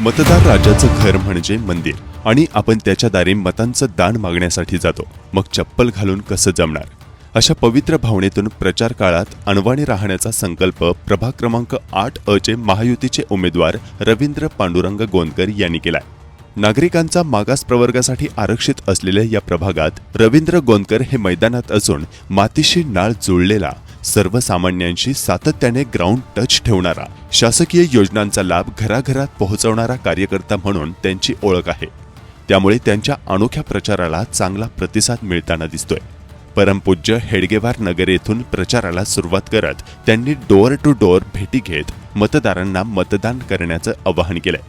मतदार राजाचं घर म्हणजे मंदिर आणि आपण त्याच्या दारी मतांचं दान मागण्यासाठी जातो. मग चप्पल घालून कसं जमणार? अशा पवित्र भावनेतून प्रचार काळात अणवाणी राहण्याचा संकल्प प्रभाग क्रमांक आठ अ चे महायुतीचे उमेदवार रवींद्र पांडुरंग गोंदकर यांनी केलाय. नागरिकांचा मागास प्रवर्गासाठी आरक्षित असलेल्या या प्रभागात रवींद्र गोंदकर हे मैदानात असून मातीशी नाळ जुळलेला सर्वसामान्यांशी सातत्याने ग्राउंड टच ठेवणारा शासकीय योजनांचा लाभ घराघरात पोहोचवणारा कार्यकर्ता म्हणून त्यांची ओळख आहे. त्यामुळे त्यांच्या अनोख्या प्रचाराला चांगला प्रतिसाद मिळताना दिसतोय. परमपूज्य हेडगेवार नगर येथून प्रचाराला सुरुवात करत त्यांनी डोअर टू डोअर भेटी घेत मतदारांना मतदान करण्याचं आवाहन केलंय.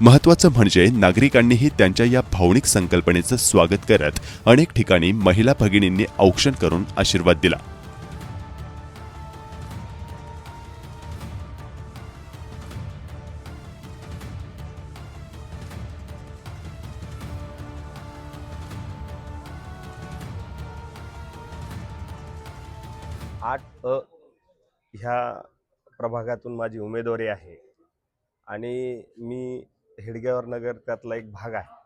महत्वाचं म्हणजे नागरिकांनीही त्यांच्या या भावनिक संकल्पनेचं स्वागत करत अनेक ठिकाणी महिला भगिनींनी औक्षण करून आशीर्वाद दिला. आठ अ ह्या प्रभागातून माझी उमेदवारी आहे. आणि मी हेडगेवर नगर त्यातला एक भाग आहे.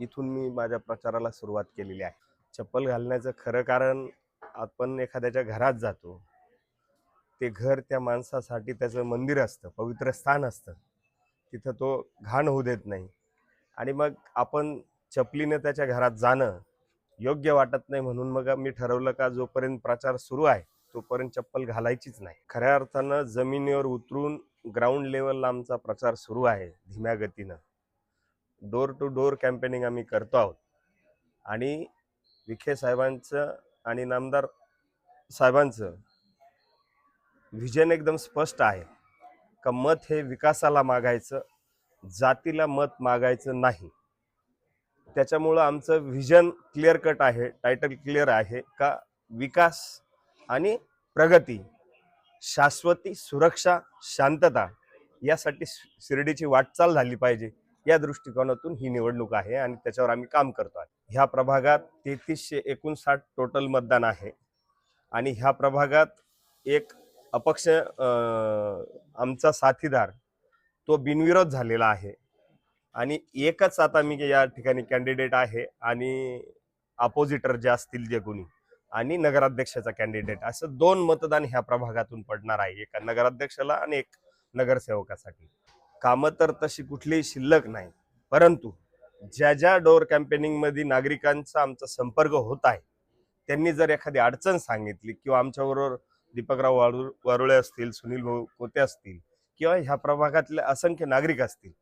इथून मी माझ्या प्रचाराला सुरुवात केलेली आहे. चप्पल घालण्याचं खरं कारण आपण एखाद्याच्या घरात जातो. ते घर त्या माणसासाठी त्याचं मंदिर असतं पवित्र स्थान असतं. तिथं तो घाण होऊ देत नाही. आणि मग आपण चपलीने त्याच्या घरात जाणं योग्य वाटत नाही म्हणून मग मी ठरवलं का जोपर्यंत प्रचार सुरू आहे तोपर्यंत चप्पल घालायचीच नाही. खऱ्या अर्थानं जमिनीवर उतरून ग्राउंड लेवलला आमचा प्रचार सुरू आहे धीम्या गतीनं. डोर टू डोर कॅम्पेनिंग आम्ही करतो आहोत. आणि विखे साहेबांचं आणि नामदार साहेबांचं व्हिजन एकदम स्पष्ट आहे का मत हे विकासाला मागायचं जातीला मत मागायचं नाही. त्याच्यामुळं आमचं व्हिजन क्लिअर कट आहे टायटल क्लिअर आहे का विकास आणि प्रगती शाश्वती सुरक्षा शांतता यासाठी शि- शिर्डीची वाटचाल झाली पाहिजे. या दृष्टिकोनातून ही निवडणूक आहे आणि त्याच्यावर आम्ही काम करतो आहे. ह्या प्रभागात तेहतीसशे एकोणसाठ टोटल मतदान आहे. आणि ह्या प्रभागात एक अपक्ष आमचा साथीदार तो बिनविरोध झालेला आहे. आणि एकच आता मी या ठिकाणी कॅन्डिडेट आहे आणि अपोजिटर जे असतील जे कोणी. आणि नगराध्यक्षाचा कॅन्डिडेट असं दोन मतदान ह्या प्रभागातून पडणार आहे. एका नगराध्यक्षाला आणि एक नगरसेवकासाठी. कामं तर तशी कुठलीही शिल्लक नाही. परंतु ज्या ज्या डोअर कॅम्पेनिंगमध्ये नागरिकांचा आमचा संपर्क होत आहे त्यांनी जर एखादी अडचण सांगितली किंवा आमच्याबरोबर दीपकराव वाळू वारुळे असतील सुनील भाऊ कोते असतील किंवा ह्या प्रभागातले असंख्य नागरिक असतील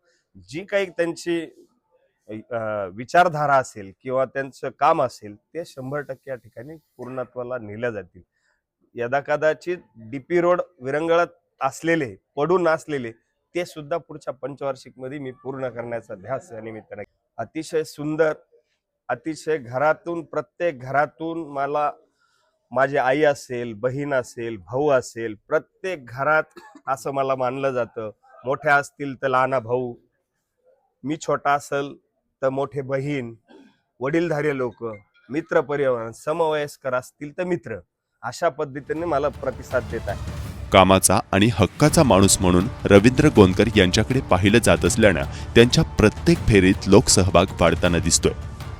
जी काही त्यांची विचारधारा असेल किंवा त्यांचं काम असेल ते शंभर टक्के या ठिकाणी पूर्णत्वाला नेल्या जातील. यदा कदाचित डीपी रोड विरंगळत असलेले पडून असलेले ते सुद्धा पुढच्या पंचवार्षिकमध्ये मी पूर्ण करण्याचा ध्यास या निमित्ताने अतिशय सुंदर अतिशय घरातून प्रत्येक घरातून मला माझी आई असेल बहीण असेल भाऊ असेल प्रत्येक घरात असं मला मानलं जातं. मोठ्या असतील तर लहाना भाऊ मी छोटा असेल तर मोठे बहीण वडीलधारे लोक मित्र परिवार समवयस्कर असतील तर मित्र. अशा पद्धतीने मला प्रतिसाद देत आहे कामाचा आणि हक्काचा माणूस म्हणून रवींद्र गोंदकर यांच्याकडे पाहिलं जात असल्यानं त्यांच्या प्रत्येक फेरीत लोकसहभाग वाढताना दिसतोय.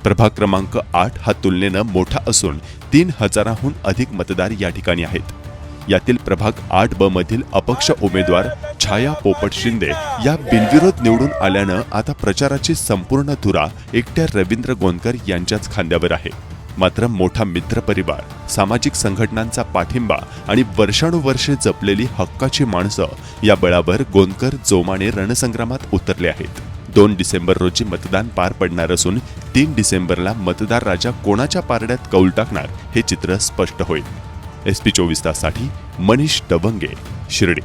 प्रभाग क्रमांक आठ हा तुलनेनं मोठा असून तीन हजाराहून अधिक मतदार या ठिकाणी आहेत. यातील प्रभाग आठ ब मधील अपक्ष उमेदवार छाया पोपट शिंदे या बिनविरोध निवडून आल्यानं आता प्रचाराची संपूर्ण धुरा एकट्या रवींद्र गोंदकर यांच्याच खांद्यावर आहे. मात्र मोठा मित्रपरिवार सामाजिक संघटनांचा पाठिंबा आणि वर्षानुवर्षे जपलेली हक्काची माणसं या बळावर गोंदकर जोमाने रणसंग्रामात उतरले आहेत. दोन डिसेंबर रोजी मतदान पार पडणार असून तीन डिसेंबरला मतदार राजा कोणाच्या पारड्यात कौल टाकणार हे चित्र स्पष्ट होईल. एस पी चोवीस ताससाठी मनीष डबंगे शिर्डी.